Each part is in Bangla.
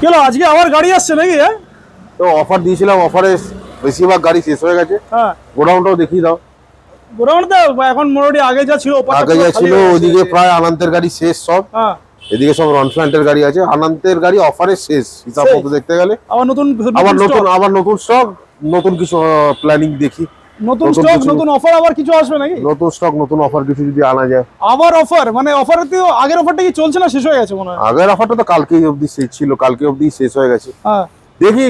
কি হলো আজকে আবার গাড়ি আসছে নাকি হ্যাঁ? তো অফার দিয়েছিলাম অফারে বেশিরভাগ গাড়ি শেষ হয়ে গেছে। হ্যাঁ। গোডাউনটাও দেখিয়ে দাও। গোডাউন তো এখন মোটামুটি আগে যা ছিল আগে যা ছিল ওইদিকে প্রায় আনন্দের গাড়ি শেষ সব। হ্যাঁ। এদিকে সব রনফ্ল্যান্টের গাড়ি আছে। আনন্দের গাড়ি অফারে শেষ হিসাব মতো দেখতে গেলে। আবার নতুন আবার নতুন আবার নতুন স্টক নতুন কিছু প্ল্যানিং দেখি। নতুন স্টক নতুন অফার আবার কিছু আসবে নাকি? নতুন স্টক নতুন অফার কিছু যদি আনা যায়। আবার অফার মানে অফার তো আগের অফারটা কি চলছে না শেষ হয়ে গেছে মনে হয়? আগের অফারটা তো কালকেই অবধি শেষ ছিল কালকে অবধি শেষ হয়ে গেছে। হ্যাঁ। দেখি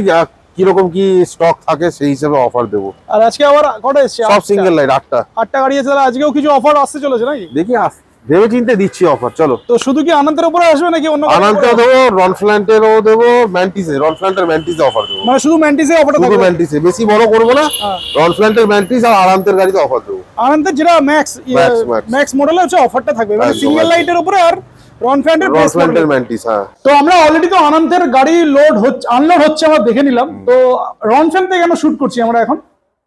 কীরকম কি স্টক থাকে সেই হিসাবে অফার দেবো। আর আজকে আবার কটা এসছে? সব সিঙ্গেল লাইট আটটা। আটটা গাড়ি আছে আজকেও কিছু অফার আসতে চলেছে নাকি? দেখি আস- ভেবে চিন্তে দিচ্ছি অফার চলো। তো শুধু কি আনন্দের উপরে আসবে নাকি অন্য গাড়ির আনন্দে উপরে? দেবো রনফ্ল্যান্টেরও দেবো ম্যান্টিসে রনফ্ল্যান্টের ম্যান্টিসে অফার দেবো। মানে শুধু ম্যান্টিসে অফারটা শুধু ম্যান্টিসে বেশি বড় করব না হ্যাঁ। রনফ্ল্যান্টের ম্যান্টিস আর আরান্তের গাড়িতে অফার দেবো। আনন্দের যেটা ম্যাক্স। ম্যাক্স মডেলে হচ্ছে অফারটা থাকবে। মানে সিঙ্গেল একদম। লাইটের উপরে আর রন ফ্যান্ডের বেস রনফ্ল্যান্টের ম্যান্টিস হ্যাঁ। তো আমরা অলরেডি তো আনন্দের গাড়ি লোড হচ্ছে আনলোড হচ্ছে আমরা দেখে নিলাম। তো রন থেকে কেন শুট করছি আমরা এখন?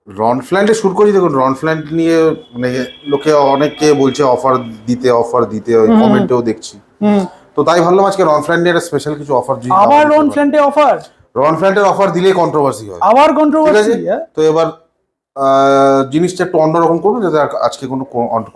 রনফ্ল্যান্টে শুরু করি দেখুন রনফ্ল্যান্ট নিয়ে মানে লোকে অনেকে বলছে অফার দিতে অফার দিতে ওই কমেন্টেও দেখছি। তো তাই ভাবলাম আজকে রনফ্ল্যান্ট নিয়ে একটা স্পেশাল কিছু অফার দিই। আবার রন ফ্যান্টে অফার রনফ্ল্যান্টের অফার দিলেই কন্ট্রোভার্সি হয়। আবার কন্ট্রোভার্সি তো এবার জিনিসটা একটু অন্যরকম করব যাতে আর আজকে কোনো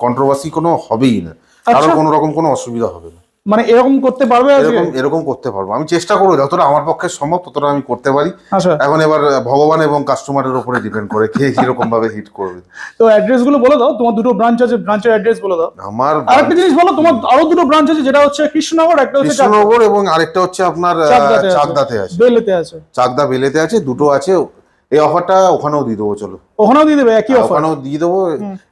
কন্ট্রোভার্সি কোনো হবেই না। কারোর আচ্ছা। কোনো রকম কোনো অসুবিধা হবে না। মানে এরকম করতে পারবে এরকম এরকম করতে পারব। আমি চেষ্টা করব যতটা আমার পক্ষে সম্ভব ততটা আমি করতে পারি। আচ্ছা। এখন এবার ভগবান এবং কাস্টমারের উপরে ডিপেন্ড করে কে কীরকম ভাবে হিট করবে। তো অ্যাড্রেসগুলো বলে দাও তোমার দুটো ব্রাঞ্চ আছে ব্রাঞ্চের অ্যাড্রেস বলে দাও। আমার আরেকটা জিনিস বলো তোমার আরও দুটো ব্রাঞ্চ আছে যেটা হচ্ছে কৃষ্ণনগর একটা হচ্ছে কৃষ্ণনগর এবং আরেকটা হচ্ছে আপনার চাকদাতে আছে। চাকদাতে আছে। বেলেতে আছে। চাকদা বেলেতে আছে দুটো আছে। এই অফারটা ওখানেও দিয়ে দেবো চলো। ওখানেও দিয়ে দেবে একই অফার ওখানেও দিয়ে দেবো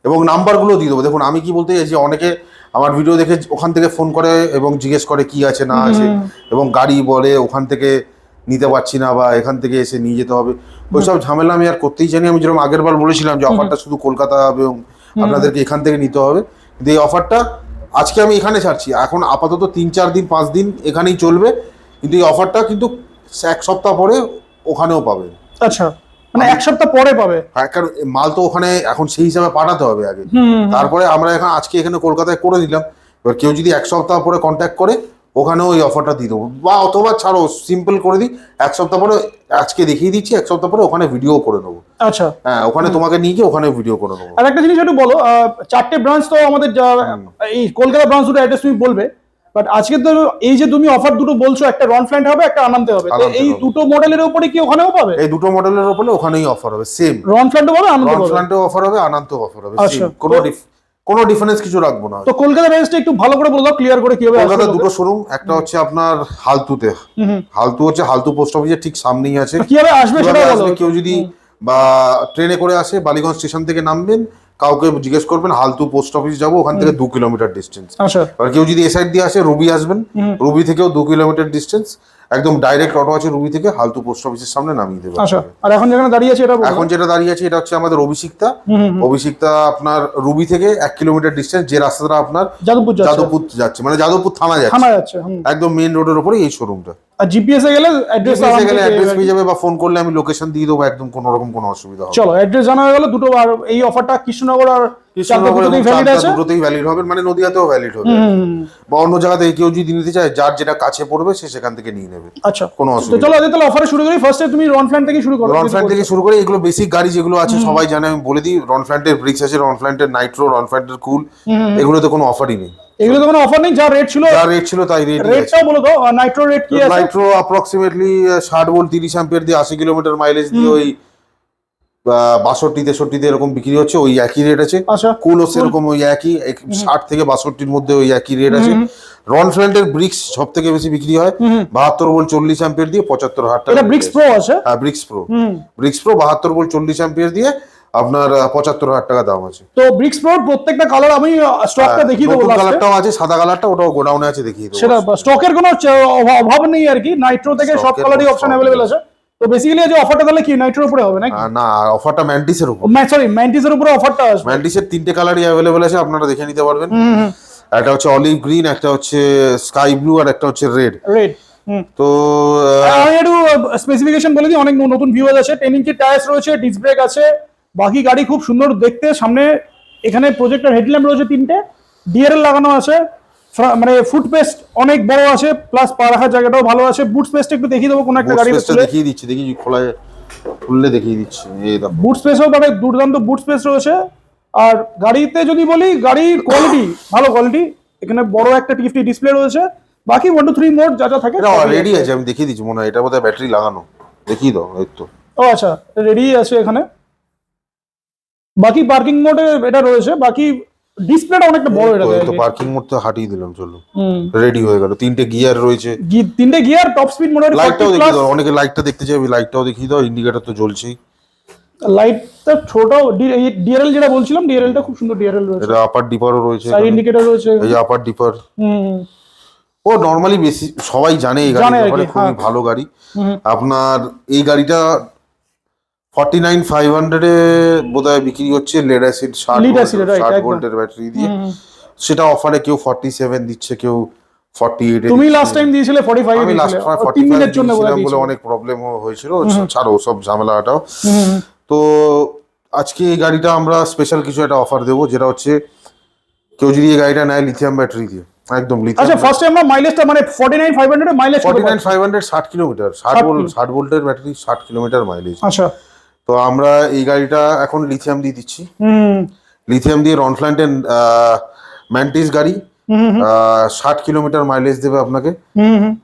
এবং নাম্বারগুলো দিয়ে দেবো। দেখুন আমি কি বলতে চাইছি অনেকে আমার ভিডিও দেখে ওখান থেকে ফোন করে এবং জিজ্ঞেস করে কি আছে না আছে। এবং গাড়ি বলে ওখান থেকে নিতে পারছি না বা এখান থেকে এসে নিয়ে যেতে হবে। ওইসব ঝামেলা আমি আর করতেই জানি আমি যেরকম আগের বার বলেছিলাম যে অফারটা শুধু কলকাতা হবে এবং আপনাদেরকে এখান থেকে নিতে হবে। কিন্তু এই অফারটা আজকে আমি এখানে ছাড়ছি। এখন আপাতত তিন চার দিন পাঁচ দিন এখানেই চলবে। কিন্তু এই অফারটা কিন্তু এক সপ্তাহ পরে ওখানেও পাবে। আচ্ছা। মানে এক সপ্তাহ পরে পাবে। হ্যাঁ, কারণ মাল তো ওখানে এখন সেই হিসাবে পাঠাতে হবে আগে। তারপরে আমরা এখন আজকে এখানে কলকাতায় করে দিলাম এবার কেউ যদি এক সপ্তাহ পরে কন্ট্যাক্ট করে ওখানেও ওই অফারটা দিয়ে দেবো। বা অথবা ছাড়ো সিম্পল করে দিই। এক সপ্তাহ পরে আজকে দেখিয়ে দিচ্ছি এক সপ্তাহ পরে ওখানে ভিডিও করে নেব। আচ্ছা। হ্যাঁ ওখানে তোমাকে নিয়ে গিয়ে ওখানে ভিডিও করে নেব। আর একটা জিনিস একটু বলো চারটে ব্রাঞ্চ তো আমাদের এই কলকাতা ব্রাঞ্চ দুটো অ্যাড্রেস তুমি বলবে। বাট আজকে তো এই যে তুমি অফার দুটো বলছো একটা রন ফ্ল্যান্ট হবে একটা আনন্দে হবে। তো এই দুটো মডেলের উপরে কি ওখানেও পাবে? এই দুটো মডেলের ওপরে ওখানেই অফার হবে সেম রন ফ্ল্যান্টও পাবে আনন্দ পাবে? রনফ্ল্যান্টেও অফার হবে আনান্তেও অফার হবে আচ্ছা, কোনো কোনো ডিফারেন্স কিছু রাখব না। তো কলকাতা ব্রাঞ্চটা একটু ভালো করে বলে ক্লিয়ার করে কীভাবে কলকাতা দুটো শোরুম একটা হচ্ছে আপনার হালতুতে। হালতু হচ্ছে হালতু পোস্ট অফিসের ঠিক সামনেই আছে। কীভাবে আসবে সেটা বলো। কেউ যদি বা ট্রেনে করে আসে বালিগঞ্জ স্টেশন থেকে নামবেন কাউকে জিজ্ঞেস করবেন হালতু পোস্ট অফিস যাব? ওখান থেকে দু কিলোমিটার ডিস্টেন্স আচ্ছা আর কেউ যদি এ সাইড দিয়ে আসে রুবি আসবেন। রুবি থেকেও দু কিলোমিটার ডিস্টেন্স একদম ডাইরেক্ট অটো আছে রুবি থেকে হালতু পোস্ট অফিসের সামনে নামিয়ে দেবে আচ্ছা আর এখন যেখানে দাঁড়িয়ে আছে এটা এখন যেটা দাঁড়িয়ে আছে এটা হচ্ছে আমাদের অভিষিক্তা। অভিষিক্তা আপনার রুবি থেকে এক কিলোমিটার ডিস্টেন্স যে রাস্তাটা আপনার যাদবপুর যাচ্ছে। যাদবপুর যাচ্ছে মানে যাদবপুর থানা যাচ্ছে। একদম মেইন রোডের উপরে এই শোরুমটা আর জিপিএস এ গেলে অ্যাড্রেস জিপিএসে গেলে অ্যাড্রেস পেয়ে যাবে বা ফোন করলে আমি লোকেশন দিয়ে দেবো একদম কোনো রকম কোনো অসুবিধা হবে চলো অ্যাড্রেস জানা হয়ে গেল দুটো আর এই অফারটা কৃষ্ণনগর আর কৃষ্ণনগর ভ্যালিড আছে। দুটোতেই ভ্যালিড হবে মানে নদিয়াতেও ভ্যালিড হবে। বা অন্য জায়গা থেকে কেউ যদি নিতে চায় যার যেটা কাছে পড়বে সে সেখান থেকে নিয়ে নেবে। আচ্ছা কোনো অসুবিধা চলো আজকে তাহলে অফারে শুরু করি। ফার্স্টে তুমি রন ফ্ল্যান্ট থেকে শুরু করো। রনফ্ল্যান্ট থেকে শুরু করে। এগুলো বেসিক গাড়ি যেগুলো আছে সবাই জানে আমি বলে দিই রনফ্ল্যান্টের ব্রিক্স আছে রনফ্ল্যান্টের নাইট্রো রনফ্ল্যান্টের কুল এগুলোতে কোনো অফারই নেই। এগুলো তো কোনো অফার নেই যা রেট ছিল যা রেট ছিল তাই রেট রেটটাও বলে দাও নাইট্রো রেট কি আছে? নাইট্রো অ্যাপ্রক্সিমেটলি ষাট ভোল্ট তিরিশ অ্যাম্পিয়ার দিয়ে আশি কিলোমিটার মাইলেজ দিয়ে ওই বাষট্টি তেষট্টিতে এরকম বিক্রি হচ্ছে ওই একই রেট আছে। আচ্ছা কুলও সেরকম ওই একই এক- ষাট থেকে বাষট্টির মধ্যে ওই একই রেট আছে। রনফ্ল্যান্টের ব্রিক্স সব থেকে বেশি বিক্রি হয়। বাহাত্তর ভোল্ট চল্লিশ অ্যাম্পিয়ার দিয়ে পঁচাত্তর হাজার টাকা এটা ব্রিক্স প্রো আছে। হ্যাঁ ব্রিক্স প্রো ব্রিক্স প্রো বাহাত্তর ভোল্ট চল্লিশ অ্যাম্পিয়ার দিয়ে আপনার পঁচাত্তর হাজার টাকা দাম আছে। তো ব্রিক্স প্রো প্রত্যেকটা কালার আমি স্টকটা দেখিয়ে দেবো হ্যাঁ, কালারটাও আছে সাদা কালারটা ওটাও গোডাউনে আছে দেখিয়ে দেবো। সেটা স্টকের কোনো অভাব নেই আর কি। নাইট্রো থেকে সব কালারই অপশন অ্যাভেলেবেল আছে। তো বেসিক্যালি যে অফারটা তাহলে কি নাইট্রোর উপরে হবে নাকি? না অফারটা ম্যান্টিসের উপর। সরি ম্যান্টিসের উপরে অফারটা আসবে। ম্যান্টিসের তিনটে কালারই অ্যাভেলেবেল আছে আপনারা দেখে নিতে পারবেন। একটা হচ্ছে অলিভ গ্রিন একটা হচ্ছে স্কাই ব্লু আর একটা হচ্ছে রেড রেড তো আমি একটু স্পেসিফিকেশন বলে দিই অনেক নতুন ভিউয়ার আছে টেন ইঞ্চি টায়ার্স রয়েছে ডিস্ক ব্রেক আছে বাকি গাড়ি খুব সুন্দর দেখতে। সামনে এখানে প্রজেক্টর হেডল্যাম্প রয়েছে তিনটে। ডিআরএল লাগানো আছে। মানে ফুট পেস্ট অনেক বড় আছে। প্লাস পা রাখার জায়গাটাও ভালো আছে। বুট স্পেসটা একটু দেখিয়ে দেবো কোনো একটা গাড়ি দেখিয়ে দিচ্ছি। দেখি খোলা খুললে দেখিয়ে দিচ্ছি। এই বুট স্পেসও মানে দুর্দান্ত বুট স্পেস রয়েছে। আর গাড়িতে যদি বলি গাড়ির কোয়ালিটি ভালো কোয়ালিটি এখানে বড় একটা টিএফটি ডিসপ্লে রয়েছে। বাকি ওয়ান টু থ্রি মোড যা যা থাকে রেডি আছে। আমি দেখিয়ে দিচ্ছি মনে হয়। এটা বোধহয় ব্যাটারি লাগানো। দেখিয়ে দাও এই তো। ও আচ্ছা রেডি আছে এখানে। বাকি পার্কিং মোডে এটা রয়েছে বাকি ডিসপ্লেটা অনেকটা বড় এটা তো পার্কিং মোড তো হাঁটিয়ে দিলাম চলো। রেডি হয়ে গেল। তিনটে গিয়ার রয়েছে। তিনটে গিয়ার টপ স্পিড মোটামুটি লাইটটাও 40 দেখিয়ে দাও অনেকে লাইটটা দেখতে চাইবে লাইটটাও দেখিয়ে দাও ইন্ডিকেটর তো জ্বলছেই। লাইটটা ছোট ডিআরএল যেটা বলছিলাম ডিআরএলটা খুব সুন্দর ডিআরএল রয়েছে। এটা আপার ডিপারও রয়েছে সাইড ইন্ডিকেটর রয়েছে। এই আপার ডিপার হুম ও নর্মালি বেশি সবাই জানে এই গাড়ি খুবই হ্যাঁ। ভালো গাড়ি। আপনার এই গাড়িটা ফর্টি নাইন ফাইভ হান্ড্রেডে বোধহয় বিক্রি হচ্ছে লেড অ্যাসিড ষাট। ভোল্টের ব্যাটারি দিয়ে। সেটা অফারে কেউ ফর্টি সেভেন দিচ্ছে কেউ ফর্টি এইট তুমি লাস্ট টাইম দিয়েছিলে 45 আমি লাস্ট দিয়েছিলে। ফর্টি দিনের জন্য বলে অনেক প্রবলেম হয়েছিল। ছাড়ো সব ঝামেলাটাও তো আজকে এই গাড়িটা আমরা স্পেশাল কিছু একটা অফার দেবো যেটা হচ্ছে কেউ যদি এই গাড়িটা নেয় লিথিয়াম ব্যাটারি দিয়ে। একদম আচ্ছা ফার্স্ট টাইম আমরা মাইলেজটা মানে 49 500 এর mileage forty nine five hundred ষাট কিলোমিটার ষাট 60 ভোল্ট ষাট ভোল্টের ব্যাটারি ষাট কিলোমিটার মাইলেজ আচ্ছা। তো আমরা এই গাড়িটা এখন লিথিয়াম দিয়ে দিচ্ছি। হুম। লিথিয়াম দিয়ে রনফ্ল্যান্টের ম্যান্টিস গাড়ি ষাট কিলোমিটার মাইলেজ দেবে আপনাকে।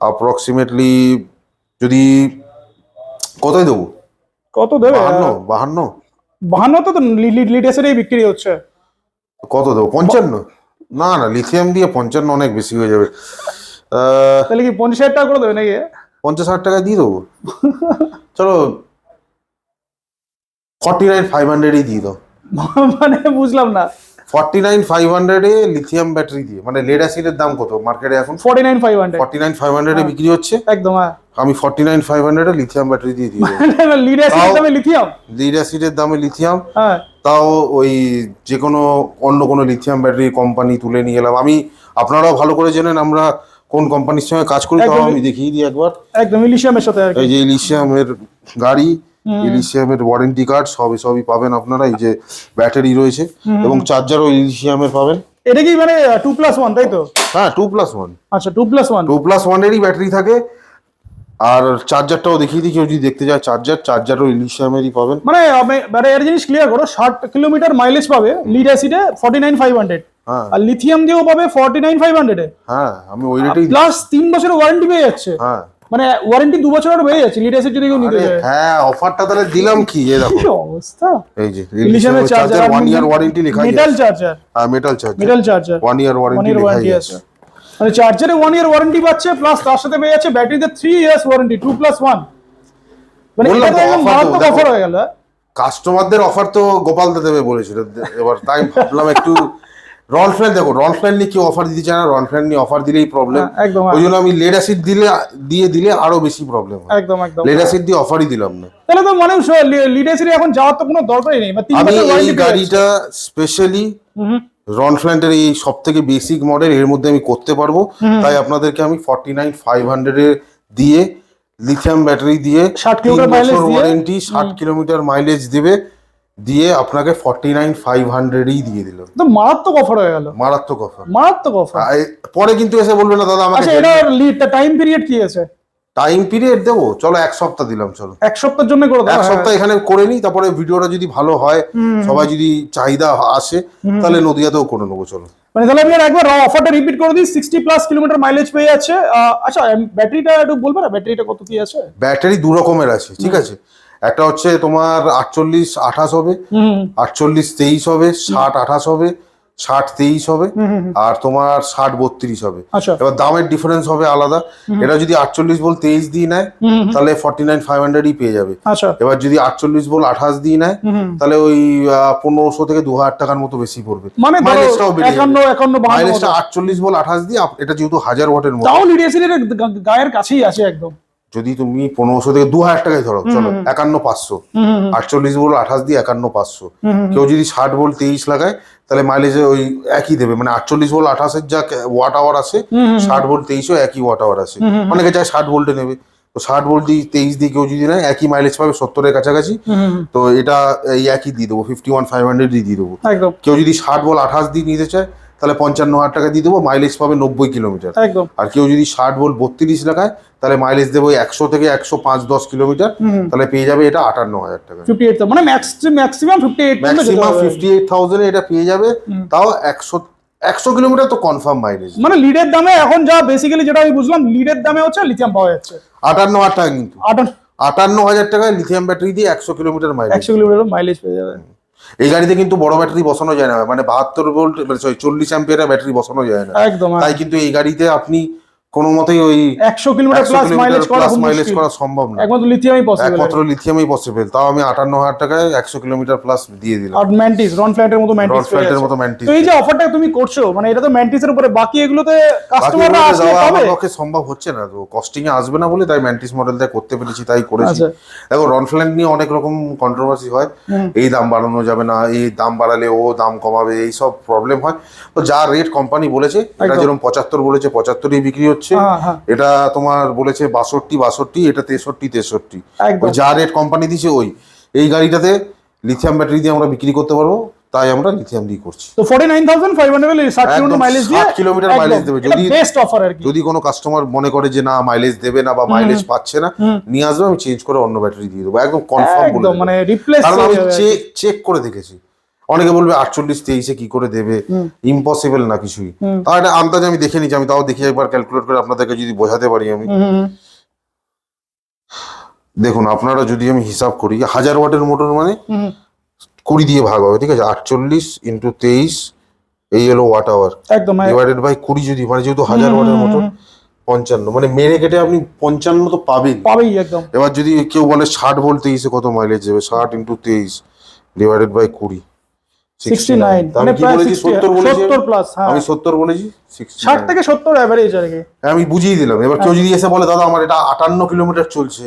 অ্যাপ্রক্সিমেটলি যদি কতই দেবো? কত দেবে? বাহান্ন বাহান্ন। বাহান্ন তো লিটাসেরই বিক্রি হচ্ছে। কত দেবো? পঞ্চান্ন। না না লিথিয়াম দিয়ে পঞ্চান্ন অনেক বেশি হয়ে যাবে। তাহলে কি পঞ্চাশ হাজার টাকা করে দেবে নাকি? পঞ্চাশ হাজার টাকা দিয়ে দেবো। চলো ফর্টি নাইন ফাইভ হান্ড্রেডই দিয়ে দাও। মানে বুঝলাম না। ফর্টি নাইন ফাইভ হান্ড্রেডে লিথিয়াম ব্যাটারি দিয়ে মানে লেড অ্যাসিডের দাম কত মার্কেটে এখন? 49 500 ফর্টি নাইন ফাইভ হান্ড্রেডে বিক্রি হচ্ছে? একদম হ্যাঁ। আমি ফর্টি নাইন ফাইভ হান্ড্রেডে লিথিয়াম ব্যাটারি দিয়ে দিই লিড অ্যাসিড তাও- দামে লিথিয়াম লিড অ্যাসিডের দামে লিথিয়াম হ্যাঁ। তাও ওই যে কোনো অন্য কোনো লিথিয়াম ব্যাটারি কোম্পানি তুলে নিয়ে এলাম। আমি আপনারাও ভালো করে জানেন আমরা কোন কোম্পানির সঙ্গে কাজ করি তাও আমি দেখিয়ে দিই একবার। একদম ইলিশিয়ামের সাথে এই যে ইলিশিয়ামের গাড়ি ইলিশিয়ামের ওয়ারেন্টি কার্ড সবই সবই পাবেন আপনারা এই যে ব্যাটারি রয়েছে এবং চার্জারও ইলিশিয়ামের পাবেন। এটা কি মানে টু প্লাস ওয়ান তাই তো? হ্যাঁ টু প্লাস ওয়ান আচ্ছা two plus one two plus ওয়ানেরই battery থাকে আর চার্জারটাও দেখিয়ে দিই কেউ যদি দেখতে যায় চার্জার চার্জারও ইলিশিয়ামেরই পাবেন। মানে আমি- মানে এর জিনিস ক্লিয়ার করো ষাট কিলোমিটার মাইলেজ পাবে লিড অ্যাসিডে ফর্টি নাইন ফাইভ হান্ড্রেড আর লিথিয়াম দিয়েও পাবে ফর্টি নাইন ফাইভ হান্ড্রেডে হ্যাঁ আমি ওই রেটেই প্লাস তিন বছরের ওয়ারেন্টি পেয়ে যাচ্ছে। হ্যাঁ। মানে ওয়ারেন্টি দু বছর আর পেয়ে যাচ্ছে অ্যাসিড যদি কেউ নিতে যায় হ্যাঁ অফারটা তাহলে দিলাম কি এই দেখো। কি অবস্থা? এই যে ইলিশিয়ামের চার্জার ওয়ান ইয়ার ওয়ারেন্টি লেখা আছে। মেটাল চার্জার হ্যাঁ metal charger metal charger one year warranty লেখা আছে। মানে চার্জারে ওয়ান ইয়ার ওয়ারেন্টি পাচ্ছে প্লাস তার সাথে পেয়ে যাচ্ছে ব্যাটারিতে three years warranty two plus one মানে এটা তো একদম মারাত্মক অফার হয়ে গেল হ্যাঁ? কাস্টমারদের অফার তো গোপাল দা দেবে বলেছিল। এবার তাই ভাবলাম একটু ফ্ল্যান দেখো রন ফ্ল্যান নিয়ে কেউ অফার দিতে চায় না ফ্ল্যান নিয়ে অফার দিলেই প্রবলেম হ্যাঁ, একদম ওই জন্য আমি লেড অ্যাসিড দিলে দিয়ে দিলে আরও বেশি প্রবলেম হয়। একদম একদম। লেড অ্যাসিড দিয়ে অফারই দিলাম না। তাহলে তো মানে লিড অ্যাসিড এখন যাওয়ার তো কোনো দরকারই নেই। মানে আমি এই গাড়িটা স্পেশালি রন এই সব থেকে বেসিক মডেল এর মধ্যে আমি করতে পারব। তাই আপনাদেরকে আমি ফর্টি নাইন ফাইভ হান্ড্রেড দিয়ে লিথিয়াম ব্যাটারি দিয়ে 60 কিলোমিটার ওয়ারেন্টি ষাট কিলোমিটার মাইলেজ দেবে। দিয়ে আপনাকে ফর্টি নাইন ফাইভ হান্ড্রেডই দিয়ে দিল। তো মারাত্মক অফার হয়ে গেল। মারাত্মক অফার মারাত্মক অফার পরে কিন্তু এসে বলবে না দাদা আমাকে আচ্ছা এটার লিড টাইম পিরিয়ড কি আছে? টাইম পিরিয়ড দেবো? চলো এক সপ্তাহ দিলাম চলো। এক সপ্তাহের জন্য করে দাও এক। সপ্তাহ এখানে করে নিই তারপরে ভিডিওটা যদি ভালো হয় সবাই যদি চাহিদা আসে তাহলে নদিয়াতেও করে নেব চলো। মানে তাহলে আমি একবার অফারটা রিপিট করে দিই সিক্সটি প্লাস কিলোমিটার মাইলেজ পেয়ে যাচ্ছে। আচ্ছা ব্যাটারিটা একটু বলবে না? ব্যাটারিটা কত কি আছে? ব্যাটারি দু রকমের আছে ঠিক আছে? একটা হচ্ছে তোমার আটচল্লিশ আঠাশ হবে। আটচল্লিশ তেইশ হবে ষাট আঠাশ হবে ষাট তেইশ হবে আর তোমার ষাট বত্রিশ হবে। আচ্ছা। এবার দামের ডিফারেন্স হবে আলাদা। এটা যদি আটচল্লিশ বল তেইশ দিয়ে নেয় তাহলে ফর্টি নাইন ফাইভ হান্ড্রেডই পেয়ে যাবে। আচ্ছা। এবার যদি আটচল্লিশ বল আঠাশ দিয়ে নেয় তাহলে ওই পনেরোশো থেকে দু হাজার টাকার মতো বেশি পড়বে। মানে মাইলেজটা আটচল্লিশ বল আঠাশ দিয়ে এটা যেহেতু হাজার ওয়াটের মতো। গায়ের কাছেই আছে একদম। যদি তুমি পনেরোশো থেকে দু হাজার টাকায় ধরো চলো একান্ন পাঁচশো। আটচল্লিশ বল আঠাশ দিয়ে একান্ন পাঁচশো। কেউ যদি ষাট বল তেইশ লাগায় তাহলে মাইলেজে ওই একই দেবে। মানে আটচল্লিশ বল আঠাশের যা ওয়াট আওয়ার আছে ষাট বল তেইশও একই ওয়াট আওয়ার আছে। অনেকে চায় ষাট ভোল্টে নেবে। তো ষাট ভোল্ট দিয়ে তেইশ দিয়ে কেউ যদি নেয় একই মাইলেজ পাবে সত্তরের কাছাকাছি। তো এটা এই একই দিয়ে দেবো ফিফটি ওয়ান ফাইভ হান্ড্রেড দিয়ে দিয়ে দেবো। কেউ যদি ষাট বল আঠাশ দিয়ে নিতে চায় তাহলে পঞ্চান্ন হাজার টাকা দিয়ে দেবো মাইলেজ পাবে নব্বই কিলোমিটার একদম। আর কেউ যদি ষাট ভোল্ট বত্রিশ লাগায় তাহলে মাইলেজ দেবো একশো থেকে একশো পাঁচ দশ কিলোমিটার তাহলে পেয়ে যাবে এটা আটান্ন হাজার টাকা। ফিফটি এইট মানে maximum fifty eight maximum fifty eight থাউজেন্ডে এটা পেয়ে যাবে। তাও একশো একশো কিলোমিটার তো কনফার্ম মাইলেজ মানে লিডের দামে এখন যা বেসিক্যালি যেটা আমি বুঝলাম লিডের দামে হচ্ছে লিথিয়াম পাওয়া যাচ্ছে। আটান্ন হাজার টাকা কিন্তু। আটান্ন আটান্ন হাজার টাকায় লিথিয়াম ব্যাটারি দিয়ে একশো কিলোমিটার মাইলেজ একশো কিলোমিটার মাইলেজ পেয়ে যাবে। এই গাড়িতে কিন্তু বড় ব্যাটারি বসানো যায় না মানে বাহাত্তর ভোল্ট সরি চল্লিশ অ্যাম্পিয়ারের ব্যাটারি বসানো যায় না। একদম তাই কিন্তু এই গাড়িতে আপনি কোনো মতেই ওই একশো কিলোমিটার প্লাস মাইলেজ করা মাইলেজ করা সম্ভব না। একমাত্র লিথিয়ামই পসিবল একমাত্র লিথিয়ামই পসিবল তাও আমি আটান্ন হাজার টাকায় একশো কিলোমিটার প্লাস দিয়ে দিলাম। আর ম্যান্টিস রন ফ্ল্যাটের মতো ম্যান্টিস ফ্ল্যাটের মতো ম্যান্টিস তো এই যে অফারটা তুমি করছ মানে এটা তো ম্যান্টিসের উপরে বাকি এগুলোতে কাস্টমাররা আসলে পাবে? পক্ষে সম্ভব হচ্ছে না। তো কস্টিং এ আসবে না বলে তাই ম্যান্টিস মডেলটা করতে পেরেছি তাই করেছি। আচ্ছা। দেখো রনফ্ল্যান্ড নিয়ে অনেক রকম কন্ট্রোভার্সি হয়। এই দাম বাড়ানো যাবে না এই দাম বাড়ালে ও দাম কমাবে এই সব প্রবলেম হয়। তো যা রেট কোম্পানি বলেছে এটা যেরকম পঁচাত্তর বলেছে পঁচাত্তরই বিক্রি হচ্ছে। হ্যাঁ হ্যাঁ। এটা তোমার বলেছে বাষট্টি বাষট্টি এটা তেষট্টি তেষট্টি। যা রেট কোম্পানি দিচ্ছে ওই। এই গাড়িটাতে লিথিয়াম ব্যাটারি দিয়ে আমরা বিক্রি করতে পারব তাই আমরা লিথিয়াম দিয়ে করছি। তো forty nine thousand five hundred ষাট একদম কিলোমিটার মাইলেজ দিয়ে 60 কিলোমিটার mileage দেবে। যদি- বেস্ট অফার আর কি। যদি কোনো কাস্টমার মনে করে যে না মাইলেজ দেবে না বা মাইলেজ পাচ্ছে না নিয়ে আসবে আমি চেঞ্জ করে অন্য ব্যাটারি দিয়ে দেবো। একদম কনফার্ম বলে মানে রিপ্লেস আমি চেক করে দেখেছি। অনেকে বলবে আটচল্লিশ তেইশে কি করে দেবে? ইম্পসিবল না কিছুই। তাও একটা আন্দাজ আমি দেখে নিচ্ছি আমি তাও দেখি একবার ক্যালকুলেট করে আপনাদেরকে যদি বোঝাতে পারি আমি। দেখুন আপনারা যদি আমি হিসাব করি হাজার ওয়াটের মোটর মানে কুড়ি দিয়ে ভাগ হবে ঠিক আছে? আটচল্লিশ ইন্টু তেইশ এই হলো ওয়াট আওয়ার একদম ডিভাইডেড বাই কুড়ি যদি মানে যেহেতু হাজার ওয়াটের মোটর পঞ্চান্ন। মানে মেরে কেটে আপনি পঞ্চান্ন তো পাবেন। পাবেই একদম। এবার যদি কেউ বলে ষাট ভোল্ট তেইশে কত মাইলেজ দেবে? ষাট ইন্টু তেইশ ডিভাইডেড বাই কুড়ি। মানে প্রায় বলেছি? প্লাস হ্যাঁ। আমি সত্তর বলেছি? 69 থেকে সত্তর অ্যাভারেজ আর কি। আমি বুঝিয়ে দিলাম। এবার কেউ যদি এসে বলে দাদা আমার এটা আটান্ন কিলোমিটার চলছে।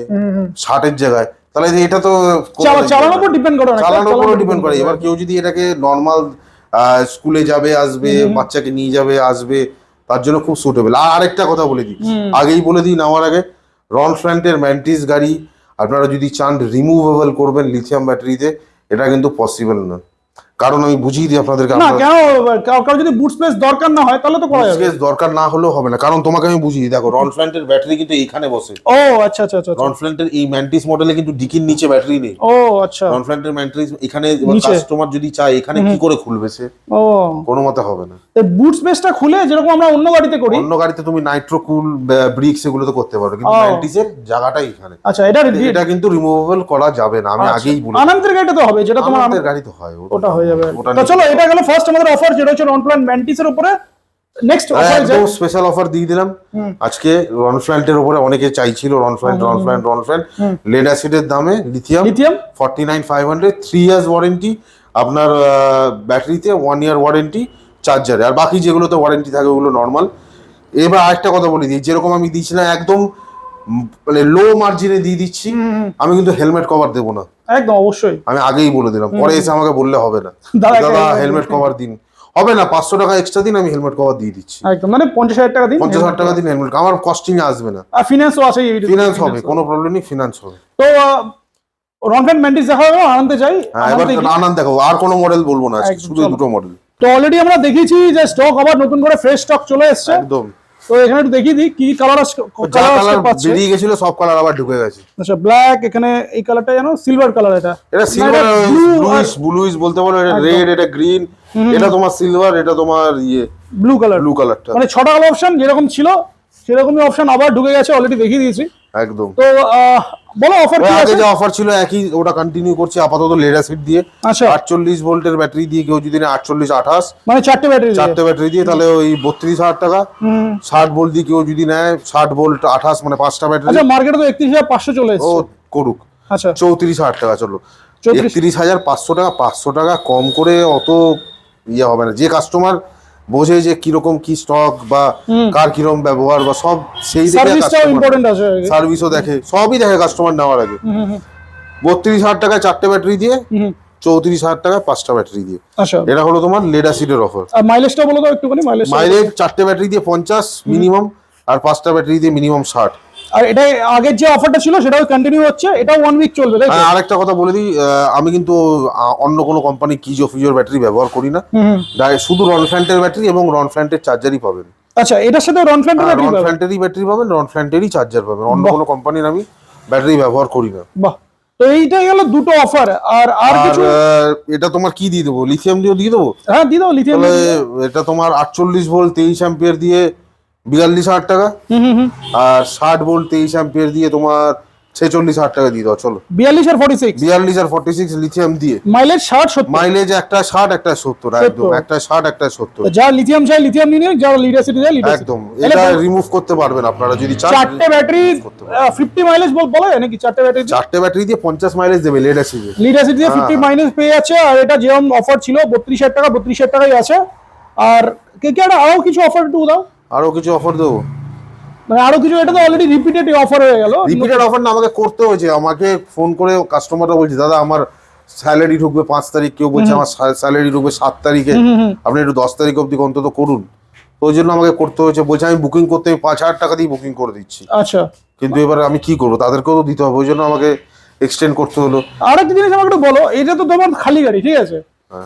ষাটের জায়গায় তাহলে এটা তো কোনো চালা- দিক চালানোর উপর ডিপেন্ড করে না। না চালানোর উপরও ডিপেন্ড করে। এবার কেউ যদি এটাকে নর্মাল স্কুলে যাবে আসবে বাচ্চাকে নিয়ে যাবে আসবে তার জন্য খুব সুটেবল আর আরেকটা কথা বলে দিই। আগেই বলে দিই নেওয়ার আগে রন ফ্ল্যান্টের ম্যান্টিস গাড়ি আপনারা যদি চান রিমুভেবল করবেন লিথিয়াম ব্যাটারিতে এটা কিন্তু পসিবল না কারণ আমি বুঝিয়ে দিই আপনাদেরকে না কেন কারও যদি বুট স্পেস দরকার না হয় তাহলে তো করা যাবে। Business দরকার না হলেও হবে না কারণ তোমাকে আমি বুঝিয়ে দিই, দেখো রন ফ্ল্যান্টের ব্যাটারি কিন্তু এইখানে বসে। ও আচ্ছা আচ্ছা আচ্ছা আচ্ছা। রন ফ্ল্যান্টের এই ম্যান্টিস মডেলে কিন্তু ডিকির নিচে ব্যাটারি নেই। ও আচ্ছা। রন ফ্ল্যান্টের ম্যান্টিস এখানে কাস্টমার যদি চায় এখানে কি করে খুলবে সে? ও। কোনো মতে হবে না। বুট স্পেসটা খুলে যেরকম আমরা অন্য গাড়িতে করি। অন্য গাড়িতে তুমি নাইট্রো কুল ব্রিক্স এগুলো তো করতে পারো কিন্তু। ম্যান্টিসের জায়গাটাই এখানে আচ্ছা এটা এটা কিন্তু রিমুভেবল করা যাবে না আমি আগেই বলে আনন্দের গাড়িটা তো হবে যেটা তোমার আমাদের গাড়ি তো হয় ওটা হয়ে যাবে। ওটা তো চলো এটা গেল ফার্স্ট আমাদের অফার যেটা হচ্ছে উপরে। নেক্সট হ্যাঁ, অফার একদম স্পেশাল অফার দিয়ে দিলাম। আজকে রনফ্ল্যান্টের উপরে অনেকে চাইছিল রনফ্ল্যান্ট রনফ্ল্যান্ট রনফ্ল্যান্ট। লেড অ্যাসিডের দামে lithium lithium forty nine five hundred three years warranty আপনার ব্যাটারিতে ওয়ান ইয়ার ওয়ারেন্টি চার্জারে আর বাকি যেগুলোতে ওয়ারেন্টি থাকে ওগুলো নর্মাল এবার আরেকটা কথা বলে দিই যেরকম আমি দিচ্ছিলাম একদম মানে লো মার্জিনে দিয়ে দিচ্ছি আমি কিন্তু হেলমেট কভার দেবো না। একদম অবশ্যই। আমি আগেই বলে দিলাম পরে এসে আমাকে বললে হবে না। দাদা, হেলমেট কভার দিন। হবে না পাঁচশো টাকা এক্সট্রা দিন আমি হেলমেট কভার দিয়ে দিচ্ছি। একদম মানে পঞ্চাশ হাজার টাকা দিন পঞ্চাশ হাজার টাকা দিন হেলমেট আমার কস্টিং আসবে না। আর ফিনান্সও আছে ফিনান্স হবে কোনো প্রবলেম নেই ফিনান্স হবে। তো রনফ্যান ম্যান্টিস দেখা হবে আনন্দে যাই হ্যাঁ এবার আনন্দে আনন্দ দেখাবো আর কোনো মডেল বলব না শুধু দুটো মডেল তো অলরেডি আমরা দেখিয়েছি যে স্টক আবার নতুন করে ফ্রেশ স্টক চলে এসেছে। একদম। তো এখানে একটু দেখিয়ে দিই কি কালার কালার বেরিয়ে গেছিল সব কালার আবার ঢুকে গেছে। আচ্ছা ব্ল্যাক এখানে এই কালারটা জানো সিলভার কালার এটা। এটা সিলভার ব্লুইশ ব্লুইশ বলতে পারো এটা রেড এটা গ্রিন এটা তোমার সিলভার এটা তোমার ইয়ে। ব্লু কালার ব্লু কালারটা মানে ছটা কালার অপশন যেরকম ছিল সেরকমই অপশন আবার ঢুকে গেছে অলরেডি দেখিয়ে দিয়েছি। একদম। তো আহ, বলো অফার কি আছে? যে অফার ছিল একই ওটা কন্টিনিউ করছি আপাতত লেডা সিট দিয়ে। আচ্ছা। আটচল্লিশ ভোল্টের ব্যাটারি দিয়ে কেউ যদি না আটচল্লিশ আঠাশ। মানে চারটে ব্যাটারি চারটে ব্যাটারি দিয়ে তাহলে ওই বত্রিশ হাজার টাকা। হুম। ষাট ভোল্ট দিয়ে কেউ যদি নেয় ষাট ভোল্ট আঠাশ মানে পাঁচটা ব্যাটারি আচ্ছা মার্কেটে তো একত্রিশ হাজার পাঁচশো চলে ও করুক। আচ্ছা। চৌত্রিশ হাজার টাকা চলো 34 হাজার পাঁচশো টাকা পাঁচশো টাকা কম করে অত ইয়ে হবে না। যে কাস্টমার বোঝে যে কীরকম কি স্টক বা কার কীরকম ব্যবহার বা সব সেই দেখে সার্ভিসও দেখে সবই দেখে কাস্টমার নেওয়ার আগে। বত্রিশ হাজার টাকায় চারটে ব্যাটারি দিয়ে। চৌত্রিশ হাজার টাকায় পাঁচটা ব্যাটারি দিয়ে। আচ্ছা। এটা হলো তোমার লেড অ্যাসিডের অফার মাইলেজটা বলো তো একটুখানি মাইলেজ মাইলেজ চারটে ব্যাটারি দিয়ে পঞ্চাশ মিনিমাম আর পাঁচটা ব্যাটারি দিয়ে মিনিমাম ষাট। আর এটা আগের যে অফারটা ছিল সেটাও কন্টিনিউ হচ্ছে এটাও ওয়ান উইক চলবে তাই আর আরেকটা কথা বলে দিই আমি কিন্তু অন্য কোনো কোম্পানি কিজো ফিজোর ব্যাটারি ব্যবহার করি না। শুধু রন ফ্ল্যান্টের ব্যাটারি এবং রন ফ্ল্যান্টের চার্জারই পাবেন। আচ্ছা এটার সাথে রন ফ্ল্যান্টের ব্যাটারি রন পাবে ব্যাটারি পাবেন রন ফ্ল্যান্টেরই চার্জার পাবেন। অন্য কোনো কোম্পানির আমি ব্যাটারি ব্যবহার করি না। বাহ। তো এইটাই গেল দুটো অফার আর আর কিছু? এটা তোমার কি দিয়ে দেবো? লিথিয়াম দিয়ে দিয়ে দেবো? হ্যাঁ দিয়ে দাও লিথিয়াম এটা তোমার আটচল্লিশ ভোল্ট তেইশ অ্যাম্পিয়ার দিয়ে বিয়াল্লিশ হাজার টাকা? আর ষাট ভোল্ট তেইশ অ্যাম্পিয়ার দিয়ে তোমার ছেচল্লিশ হাজার টাকা দিয়ে দাও চলো। বিয়াল্লিশ আর ফর্টি সিক্স বিয়াল্লিশ আর ফর্টি সিক্স লিথিয়াম দিয়ে। মাইলেজ ষাট সত্তর। মাইলেজ একটা ষাট একটা সত্তর একদম একটা ষাট একটা সত্তর। যা লিথিয়াম চাই লিথিয়াম নিয়ে নিন, যা লিড অ্যাসিড চাই একদম এটা রিমুভ করতে পারবেন আপনারা যদি চারটে ব্যাটারি ফিফটি মাইলেজ বলা যায় নাকি চারটে ব্যাটারি চারটে ব্যাটারি দিয়ে পঞ্চাশ মাইলেজ দেবে লেড অ্যাসিডে লিড অ্যাসিড দিয়ে ফিফটি মাইনাস পেয়ে যাচ্ছে আর এটা যেরকম অফার ছিল বত্রিশ হাজার টাকা বত্রিশ হাজার টাকাই আছে। আর কে কে একটা আরও কিছু অফার একটু দাও। আরও কিছু অফার দেবো? মানে আরও কিছু এটা তো অলরেডি রিপিটেড অফার হয়ে গেল। রিপিটেড অফার না আমাকে করতে হয়েছে। আমাকে ফোন করে কাস্টমাররা বলছে দাদা আমার স্যালারি ঢুকবে পাঁচ তারিখ। কেউ বলছে আমার স্যালারি ঢুকবে সাত তারিখে। আপনি একটু দশ তারিখ অবধি অন্তত করুন। তো ওই জন্য আমাকে করতে হয়েছে। বলছে আমি বুকিং করতে আমি পাঁচ হাজার টাকা দিয়ে বুকিং করে দিচ্ছি। আচ্ছা। কিন্তু এবার আমি কি করব? তাদেরকেও তো দিতে হবে। ওই জন্য আমাকে এক্সটেন্ড করতে হলো। আর একটা জিনিস আমাকে বলো এটা তো তোমার খালি গাড়ি ঠিক আছে?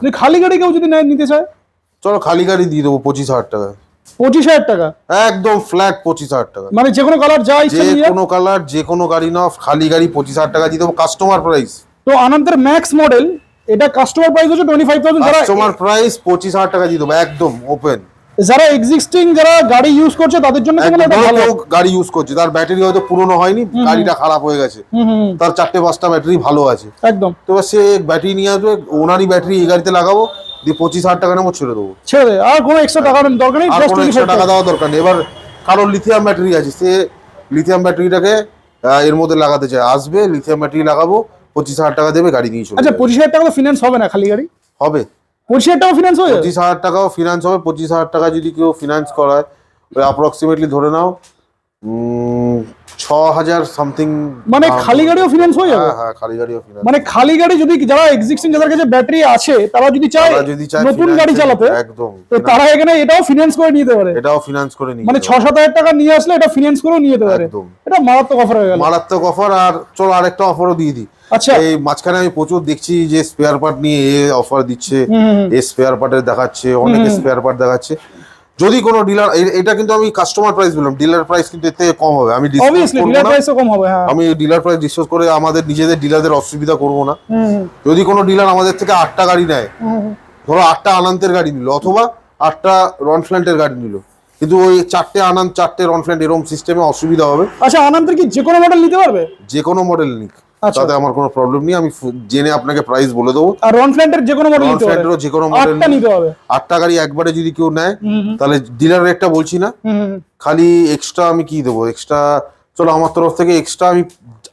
যদি খালি গাড়ি কেউ যদি নেয় নিতে চায়? চলো খালি গাড়ি দিয়ে দেবো পঁচিশ হাজার টাকা পঁচিশ হাজার টাকা। একদম ফ্ল্যাট পঁচিশ হাজার টাকা। মানে যে কোনো কালার যা যে কোনো কালার যে কোনো গাড়ি নাও খালি গাড়ি পঁচিশ হাজার টাকা দিয়ে দেবো কাস্টমার প্রাইস তো আনন্দের ম্যাক্স মডেল এটা কাস্টমার প্রাইস হচ্ছে twenty five thousand customer price পঁচিশ হাজার টাকা দিয়ে দেবো একদম ওপেন যারা এক্সিস্টিং যারা গাড়ি ইউজ করছে তাদের জন্য ভালো। গাড়ি ইউজ করছে তার ব্যাটারি হয়তো পুরনো হয়নি গাড়িটা খারাপ হয়ে গেছে। তার চারটে পাঁচটা ব্যাটারি ভালো আছে। একদম। তো সে ব্যাটারি নিয়ে আসবে ওনারই ব্যাটারি এই গাড়িতে লাগাবো দিয়ে পঁচিশ হাজার টাকা নেব ছেড়ে দেবো। ছেড়ে দে আর কোনো এক্সট্রা টাকা দরকার নেই আর কোনো এক্সট্রা টাকা দেওয়া দরকার নেই। এবার কারোর লিথিয়াম ব্যাটারি আছে সে লিথিয়াম ব্যাটারিটাকে এর মধ্যে লাগাতে চায়। আসবে লিথিয়াম ব্যাটারি লাগাবো পঁচিশ হাজার টাকা দেবে গাড়ি নিয়ে চলে আচ্ছা পঁচিশ হাজার টাকা তো ফিনান্স হবে না খালি গাড়ি? হবে। পঁচিশ হাজার টাকা ফিনান্স হয়ে পঁচিশ হাজার টাকাও ফিনান্স হবে পঁচিশ হাজার টাকা যদি কেউ ফিনান্স করায় ওই অ্যাপ্রক্সিমেটলি ধরে নাও উম, ছ হাজার সামথিং মানে খালি গাড়িও ফিনান্স হয়ে যাবে? হ্যাঁ হ্যাঁ খালি গাড়িও ফিনান্স মানে খালি গাড়ি যদি যারা এক্সিস্টিং যাদের কাছে ব্যাটারি আছে তারা যদি চায় নতুন গাড়ি চালাতে একদম। তো তারা এখানে এটাও ফিনান্স করে নিতে পারে। এটাও ফিনান্স করে নিয়ে মানে ছ যাবে। সাত হাজার টাকা নিয়ে আসলে এটা ফিনান্স করেও নিয়ে যেতে পারে। একদম। এটা মারাত্মক অফার হয়ে গেল। মারাত্মক অফার আর চলো আরেকটা অফারও দিয়ে দিই। আচ্ছা। এই মাঝখানে আমি প্রচুর দেখছি যে স্পেয়ার পার্ট নিয়ে এ অফার দিচ্ছে। এ স্পেয়ার পার্টের দেখাচ্ছে অনেকে স্পেয়ার পার্ট দেখাচ্ছে। যদি কোনো ডিলার এটা কিন্তু আমি কাস্টমার প্রাইস বললাম ডিলার প্রাইস কিন্তু এর থেকে কম হবে। আমি অবভিয়াসলি ডিলার প্রাইসও কম হবে হ্যাঁ। আমি ডিলার প্রাইস ডিসকাস করে আমাদের নিজেদের ডিলারদের অসুবিধা করব না। যদি কোনো ডিলার আমাদের থেকে আটটা গাড়ি নেয়। ধরো আটটা আনান্তের গাড়ি নিল অথবা আটটা রনফ্ল্যান্টের গাড়ি নিল কিন্তু ওই চারটে আনান্ত চারটে রনফ্ল্যান্ট এরকম সিস্টেমে অসুবিধা হবে। আচ্ছা আনন্দের কি যে কোনো মডেল নিতে পারবে? যে কোনো মডেল নিক। তাতে আমার কোনো প্রবলেম নেই। আমি জেনে আপনাকে প্রাইস বলে দেবো। আর রন ফ্ল্যান্টের যে কোনো মডেল নিতে রনফ্ল্যান্টেরও যে কোনো মডেল আটটা নিতে হবে। আটটা গাড়ি একবারে যদি কেউ নেয় তাহলে ডিলার রেটটা বলছি না। খালি এক্সট্রা আমি কি দেবো? এক্সট্রা চলো আমার তরফ থেকে এক্সট্রা আমি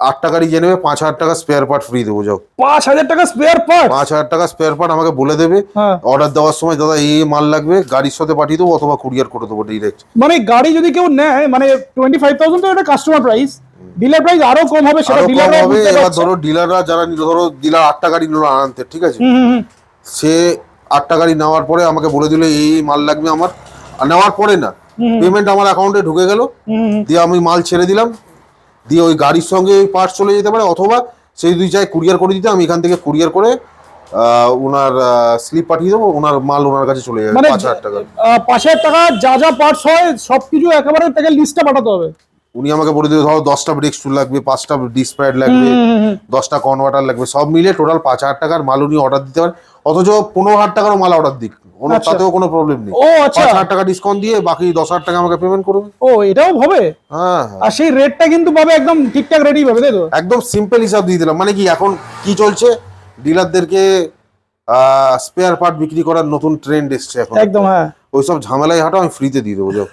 আটটা গাড়ি জেনে নেবে পাঁচ হাজার টাকা স্পেয়ার পার্ট ফ্রি দেবো যাও। পাঁচ হাজার টাকা স্পেয়ার পার্ট পাঁচ হাজার টাকা স্পেয়ার পার্ট আমাকে বলে দেবে। হ্যাঁ। অর্ডার দেওয়ার সময় দাদা এই মাল লাগবে গাড়ির সাথে পাঠিয়ে দেবো অথবা কুরিয়ার করে দেবো ডিরেক্ট মানে গাড়ি যদি কেউ নেয় মানে টোয়েন্টি ফাইভ থাউজেন্ড তো এটা কাস্টমার প্রাইস ডিলার প্রাইস আরও কম হবে সেটা ডিলাররা হবে। এবার ধরো ডিলাররা যারা ধরো ডিলার আটটা গাড়ি নিল আনতে ঠিক আছে। সে আটটা গাড়ি নেওয়ার পরে আমাকে বলে দিল এই মাল লাগবে আমার। নেওয়ার পরে না পেমেন্ট আমার অ্যাকাউন্টে ঢুকে গেল। দিয়ে আমি মাল ছেড়ে দিলাম। দিয়ে ওই গাড়ির সঙ্গে ওই পার্টস চলে যেতে পারে অথবা সেই দুই চাই কুরিয়ার করে দিতে আমি এখান থেকে কুরিয়ার করে ওনার স্লিপ পাঠিয়ে দেবো ওনার মাল ওনার কাছে চলে যাবে মানে পাঁচ হাজার টাকা। পাঁচ হাজার টাকা যা যা পার্টস হয় সবকিছু একেবারে তাকে লিস্টটা পাঠাতে হবে। উনি আমাকে বলে দেবে ধরো দশটা ব্রেক স্টুল লাগবে পাঁচটা ডিসপ্যাড লাগবে। দশটা কনভার্টার লাগবে সব মিলে টোটাল পাঁচ হাজার টাকার মাল উনি অর্ডার দিতে পারেন। অথচ পনেরো হাজার টাকারও মাল অর্ডার দিক। কোনো আচ্ছা। তাতেও কোনো প্রবলেম নেই। ও আচ্ছা। পাঁচ হাজার টাকা ডিসকাউন্ট দিয়ে বাকি দশ হাজার টাকা আমাকে পেমেন্ট করবে। ও এটাও হবে? হ্যাঁ হ্যাঁ। আর সেই রেটটা কিন্তু পাবে একদম ঠিকঠাক রেটই পাবে তাই তো? একদম সিম্পল হিসাব দিয়ে দিলাম। মানে কি এখন কি চলছে? ডিলারদেরকে স্পেয়ার পার্ট বিক্রি করার নতুন ট্রেন্ড এসছে এখন। একদম হ্যাঁ। ওইসব ঝামেলায় হাঁটো আমি ফ্রিতে দিয়ে দেবো যাও।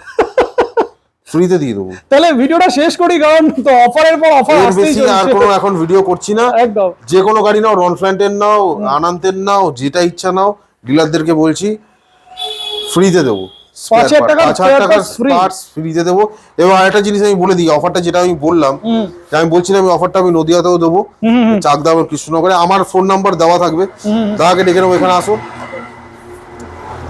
ফ্রিতে দিয়ে দেবো। তাহলে ভিডিওটা শেষ করি কারণ তো অফারের পর অফার আসতেই বেশি আর কোনো এখন ভিডিও করছি না। একদম। যে কোনো গাড়ি নাও রনফ্ল্যান্টের নাও আনান্তের নাও যেটা ইচ্ছা নাও ডিলারদেরকে বলছি ফ্রিতে দেবো। পাঁচ হাজার টাকার পাঁচ হাজার spare টাকার parts free। পার্টস ফ্রিতে দেবো। এবং আরেকটা জিনিস আমি বলে দিই অফারটা যেটা আমি বললাম আমি বলছিলাম এই অফারটা আমি নদিয়াতেও দেবো হুম, হুম, চাকদা এবং কৃষ্ণনগরে। আমার ফোন নাম্বার দেওয়া থাকবে। দাদাকে ডেকে নেব এখানে আসুন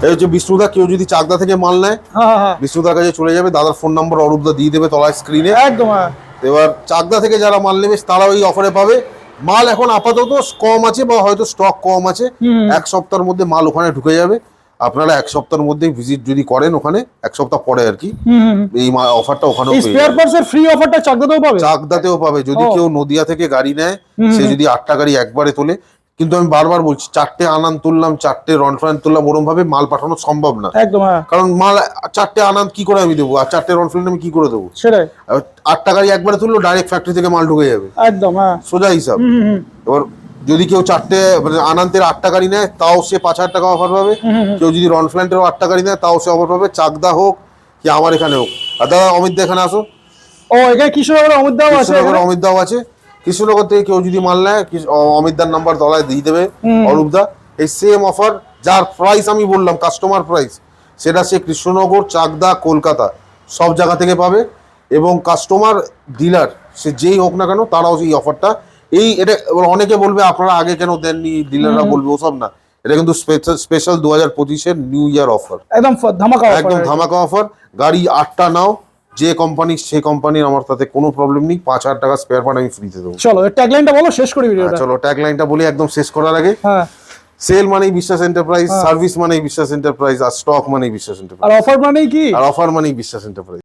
এই হচ্ছে বিষ্ণুদা কেউ যদি চাকদা থেকে মাল নেয় হ্যাঁ হ্যাঁ বিষ্ণুদার কাছে চলে যাবে দাদার ফোন নাম্বার অরূপদা দিয়ে দেবে তলায় স্ক্রিনে একদম হ্যাঁ। এবার চাকদা থেকে যারা মাল নেবে তারা ওই অফারে পাবে। মাল এখন আপাতত কম আছে বা হয়তো স্টক কম আছে। এক সপ্তাহের মধ্যে মাল ওখানে ঢুকে যাবে। আপনারা এক সপ্তাহের মধ্যে ভিজিট যদি করেন ওখানে এক সপ্তাহ পরে আর কি। এই অফারটা ওখানেও স্পেয়ার পার্টস ফ্রি অফারটা চাকদাতেও পাবে? চাকদাতেও পাবে। যদি কেউ নদিয়া থেকে গাড়ি নেয় সে যদি আটটা গাড়ি একবারে তোলে কিন্তু আমি বারবার বলছি চারটে আনান তুললাম চারটে রনফ্লান তুললাম ওরম ভাবে মাল পাঠানো সম্ভব না। একদম হ্যাঁ। কারণ মাল চারটে আনান কি করে আমি দেবো? আর চারটে রনফ্লান আমি কি করে দেবো? সেটাই। আটটা গাড়ি একবারে তুললো ডাইরেক্ট ফ্যাক্টরি থেকে মাল ঢুকে যাবে। একদম হ্যাঁ। সোজা হিসাব। এবার যদি কেউ চারটে মানে আনান্তের আটটা গাড়ি নেয় তাও সে পাঁচ হাজার টাকা অফার পাবে। কেউ যদি রনফ্ল্যান্টেরও আটটা গাড়ি নেয় তাও সে অফার পাবে। চাকদা হোক কি আমার এখানে হোক। আর দাদা অমিত দা এখানে আসো। ও এখানে কৃষ্ণনগর অমিত দাও আছে অমিত দাও আছে। কৃষ্ণনগর থেকে কেউ যদি মাল নেয় কৃষ- অ- অমিত দার নাম্বার তলায় দিয়ে দেবে হুম। অরূপ দা। এই সেম অফার যার প্রাইস আমি বললাম কাস্টমার প্রাইস সেটা সে কৃষ্ণনগর চাকদা কলকাতা সব জায়গা থেকে পাবে। এবং কাস্টমার ডিলার সে যেই হোক না কেন তারাও এই অফারটা এই এটা অনেকে বলবে আপনারা আগে কেন দেননি ডিলাররা বলবে ওসব না। এটা কিন্তু স্পেশাল দু হাজার পঁচিশের নিউ ইয়ার অফার একদম ধামাকা একদম ধামাকা অফার গাড়ি আটটা নাও। যে কোম্পানি সেই কোম্পানির আমার তাতে কোনো প্রবলেম নেই। পাঁচ হাজার টাকা স্পেয়ার পার্ট আমি ফ্রিতে দেবো। চলো ট্যাগ ট্যাগলাইনটা বলো শেষ করি ভিডিওটা। হ্যাঁ, চলো ট্যাগ লাইনটা বলি একদম শেষ করার আগে। হ্যাঁ। সেল মানেই বিশ্বাস এন্টারপ্রাইজ হ্যাঁ। সার্ভিস মানেই বিশ্বাস এন্টারপ্রাইজ আর স্টক মানে বিশ্বাস আর এন্টারপ্রাইজ অফার মানেই কি? আর অফার মানেই বিশ্বাস এন্টারপ্রাইজ